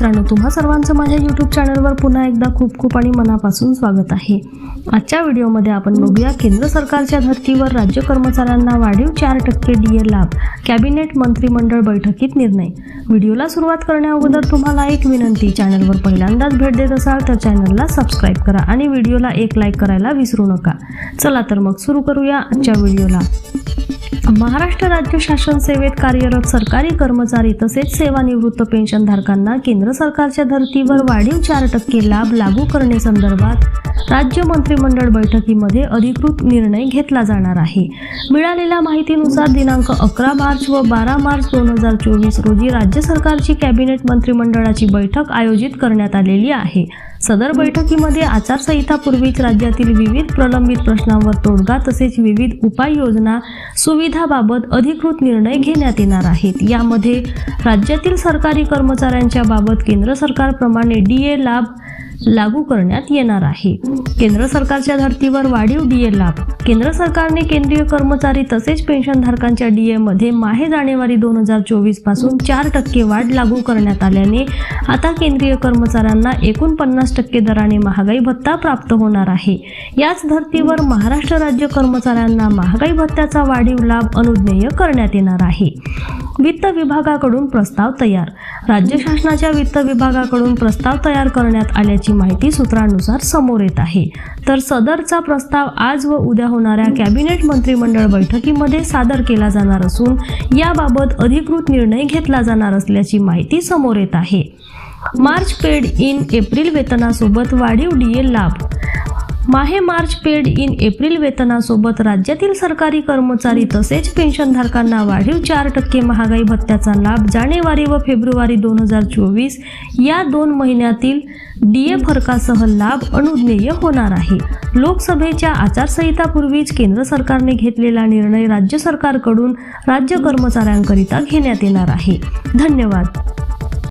तुम्हा सर्वांचं माझ्या यूट्यूब चॅनलवर पुन्हा एकदा खूप खूप आणि मनापासून स्वागत आहे. आजच्या व्हिडिओमध्ये आपण बघूया केंद्र सरकारच्या धर्तीवर राज्य कर्मचाऱ्यांना वाढीव चार टक्के डी ए लाभ कॅबिनेट मंत्रिमंडळ बैठकीत निर्णय. व्हिडिओला सुरुवात करण्याअगोदर तुम्हाला एक विनंती चॅनलवर पहिल्यांदाच भेट देत असाल तर चॅनलला सबस्क्राईब करा आणि व्हिडिओला एक लाईक करायला विसरू नका. चला तर मग सुरू करूया आजच्या व्हिडिओला. महाराष्ट्र राज्य शासन सेवेत कार्यरत सरकारी कर्मचारी तसेच सेवानिवृत्त पेन्शनधारकांना केंद्र सरकारच्या धर्तीवर वाढीव चार टक्के लाभ लागू करण्यासंदर्भात राज्य मंत्रिमंडळ बैठकीमध्ये अधिकृत निर्णय घेतला जाणार आहे. मिळालेल्या माहितीनुसार दिनांक अकरा मार्च व बारा मार्च दोन हजार चोवीस रोजी राज्य सरकारची कॅबिनेट मंत्रिमंडळाची बैठक आयोजित करण्यात आलेली आहे. सदर बैठकीमध्ये आचारसंहितापूर्वीच राज्यातील विविध प्रलंबित प्रश्नांवर तोडगा तसेच विविध उपाययोजना सुविधाबाबत अधिकृत निर्णय घेण्यात येणार आहेत. यामध्ये राज्यातील सरकारी कर्मचाऱ्यांच्या बाबत केंद्र सरकारप्रमाणे डी ए लाभ लागू करण्यात येणार आहे. केंद्र सरकारच्या धर्तीवर वाढीव डी ए लाभ. केंद्र सरकारने केंद्रीय कर्मचारी तसेच पेन्शनधारकांच्या डीए मध्ये माहे जानेवारी दोन हजार चोवीसपासून चार टक्के वाढ लागू करण्यात आल्याने आता केंद्रीय कर्मचाऱ्यांना एकूण पन्नास टक्के दराने महागाई भत्ता प्राप्त होणार आहे. याच धर्तीवर महाराष्ट्र राज्य कर्मचाऱ्यांना महागाई भत्त्याचा वाढीव लाभ अनुज्ञेय करण्यात येणार आहे. वित्त विभागाकडून प्रस्ताव तयार. राज्य शासनाच्या वित्त विभागाकडून प्रस्ताव तयार करण्यात आल्याची माहिती सूत्रांनुसार समोर येत आहे. तर सदरचा प्रस्ताव आज व उद्या होणाऱ्या कॅबिनेट मंत्रिमंडळ बैठकीमध्ये सादर केला जाणार असून याबाबत अधिकृत निर्णय घेतला जाणार असल्याची माहिती समोर येत आहे. मार्च पेड इन एप्रिल वेतनासोबत वाढीव डीए लाभ. माहे मार्च पेड इन एप्रिल वेतनासोबत राज्यातील सरकारी कर्मचारी तसेच पेन्शनधारकांना वाढीव चार टक्के महागाई भत्त्याचा लाभ जानेवारी व फेब्रुवारी दोन हजार चोवीस या दोन महिन्यातील डीए फरकासह लाभ अनुज्ञेय होणार आहे. लोकसभेच्या आचारसंहितापूर्वीच केंद्र सरकारने घेतलेला निर्णय राज्य सरकारकडून राज्य कर्मचाऱ्यांकरिता घेण्यात येणार आहे. धन्यवाद.